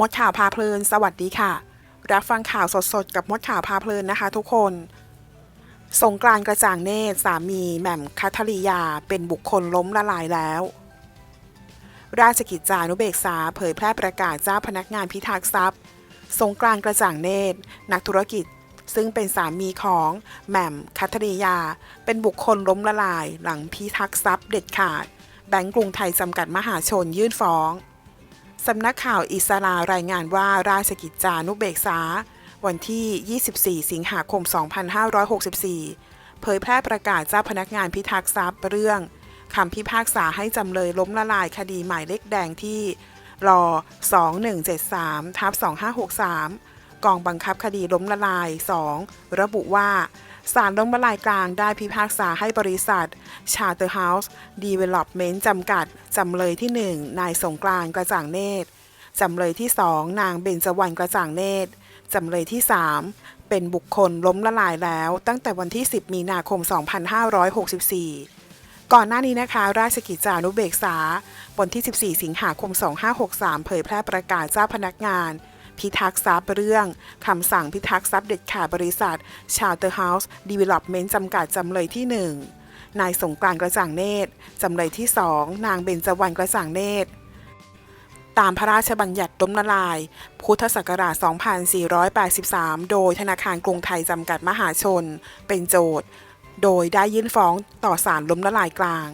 มดข่าวพาเพลิน สวัสดีค่ะ รับฟังข่าวสดๆ กับมดข่าวพาเพลินนะคะทุกคน สงกรานกระจ่างเนตรสามีแหม่มคัทริยาเป็นบุคคลล้มละลายแล้ว ราชกิจจานุเบกษาเผยแพร่ประกาศเจ้าพนักงานพิทักษ์ทรัพย์ สงกรานกระจ่างเนตร นักธุรกิจซึ่งเป็นสามีของแหม่มคัทริยา เป็นบุคคลล้มละลาย หลังพิทักษ์ทรัพย์เด็ดขาด แบงก์กรุงไทยจำกัดมหาชนยื่นฟ้อง สำนักข่าวอิสรารายงานว่าราชกิจจานุเบกษา วันที่ 24 สิงหาคม 2564 เผยแพร่ประกาศเจ้าพนักงานพิทักษ์ทรัพย์เรื่องคำพิพากษาให้จำเลยล้มละลายคดีหมายเลขแดงที่รอ2173ทับ2563 กองบังคับคดีล้มละลาย 2 ระบุว่า ศาลล้มละลายกลางได้พิพากษาให้บริษัท Charterhouse Development จำกัด จำเลยที่ 1 นายสงกรานกระจ่างเนตร จำเลยที่ 2 นางเบญจวรรณกระจ่างเนตร จำเลยที่ 3 เป็นบุคคลล้มละลายแล้ว ตั้งแต่วันที่ 10 มีนาคม 2564 ก่อนหน้านี้นะคะ ราชกิจจานุเบกษา วันที่ 14 สิงหาคม 2563 เผยแพร่ประกาศเจ้าพนักงาน พิทักษ์ทรัพย์เรื่องคำสั่งพิทักษ์ทรัพย์เด็ดขาดบริษัท Charterhouse Development จำกัดจำเลยที่ 1 นายสงกรานต์กระจ่างเนตรจำเลยที่ 2 นางเบญจวรรณกระจ่างเนตรตามพระราชบัญญัติล้มละลาย พุทธศักราช 2483 โดยธนาคารกรุงไทยจำกัดมหาชน เป็นโจทย์ โดยได้ยื่นฟ้องต่อศาลล้มละลายกลาง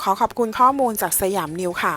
ขอขอบคุณข้อมูลจากสยามนิวค่ะ